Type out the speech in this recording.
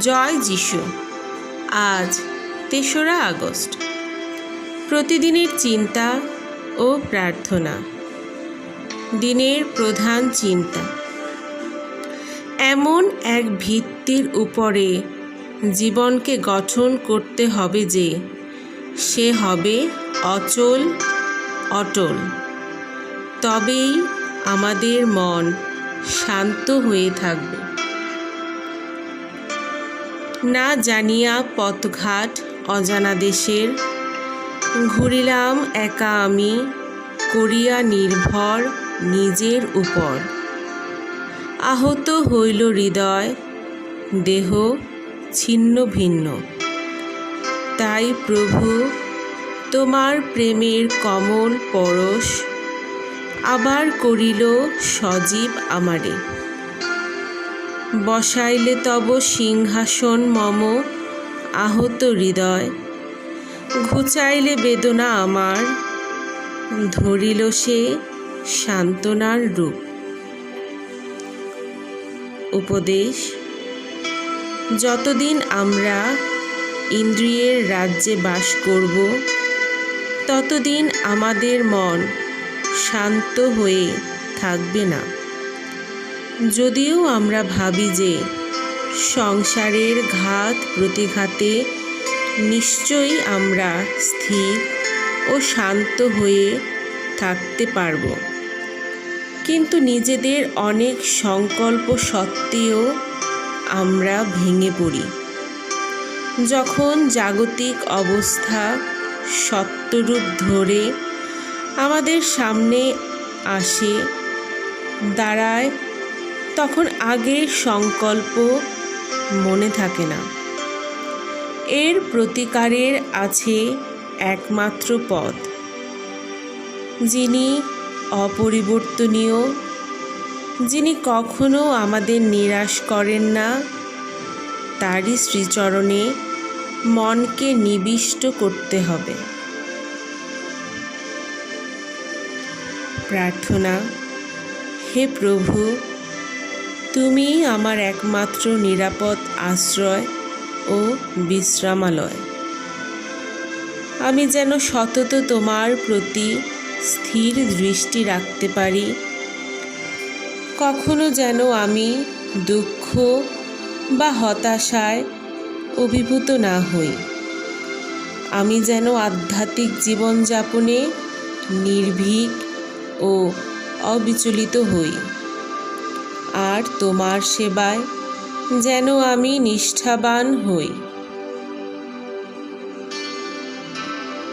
জয় যিশু। আজ তেসরা আগস্ট। প্রতিদিনের চিন্তা ও প্রার্থনা। দিনের প্রধান চিন্তা। এমন এক ভিত্তির উপরে জীবনকে গঠন করতে হবে যে সে হবে অচল, অটল। তবেই আমাদের মন শান্ত হয়ে থাকবে। না জানিয়া পথঘাট অজানা দেশের। ঘুরিলাম একা আমি, করিয়া নির্ভর নিজের উপর। আহত হইল হৃদয়, দেহ ছিন্ন ভিন্ন। তাই প্রভু, তোমার প্রেমের কমল পরশ আবার করিল সজীব আমারে। বসাইলে তব সিংহাসন মম আহত হৃদয়। ঘুচাইলে বেদনা আমার, ধরিল সে সান্ত্বনার রূপ। উপদেশ, যতদিন আমরা ইন্দ্রিয়ের রাজ্যে বাস করব, ততদিন আমাদের মন শান্ত হয়ে থাকবে না। যদিও আমরা ভাবি যে সংসারের ঘাত প্রতিঘাতে নিশ্চয়ই আমরা স্থির ও শান্ত হয়ে থাকতে পারব। কিন্তু নিজেদের অনেক সংকল্প সত্ত্বেও আমরা ভেঙে পড়ি। যখন জাগতিক অবস্থা সত্যরূপ ধরে আমাদের সামনে আসে, দাঁড়ায় তখন আগের সংকল্প মনে থাকে না। এর প্রতিকারের আছে একমাত্র পথ। যিনি অপরিবর্তনীয়, যিনি কখনো আমাদের নিরাশ করেন না, তারই শ্রীচরণে মনকে নিবিষ্ট করতে হবে। প্রার্থনা, হে প্রভু তুমি আমার একমাত্র নিরাপদ আশ্রয় ও বিশ্রামালয়। আমি যেন সতত তোমার প্রতি স্থির দৃষ্টি রাখতে পারি। কখনো যেন আমি দুঃখ বা হতাশায় অভিভূত না হই। আমি যেন আধ্যাত্মিক জীবনযাপনে নির্ভীক ও অবিচলিত হই। আর তোমার সেবায় যেন আমি নিষ্ঠাবান হই।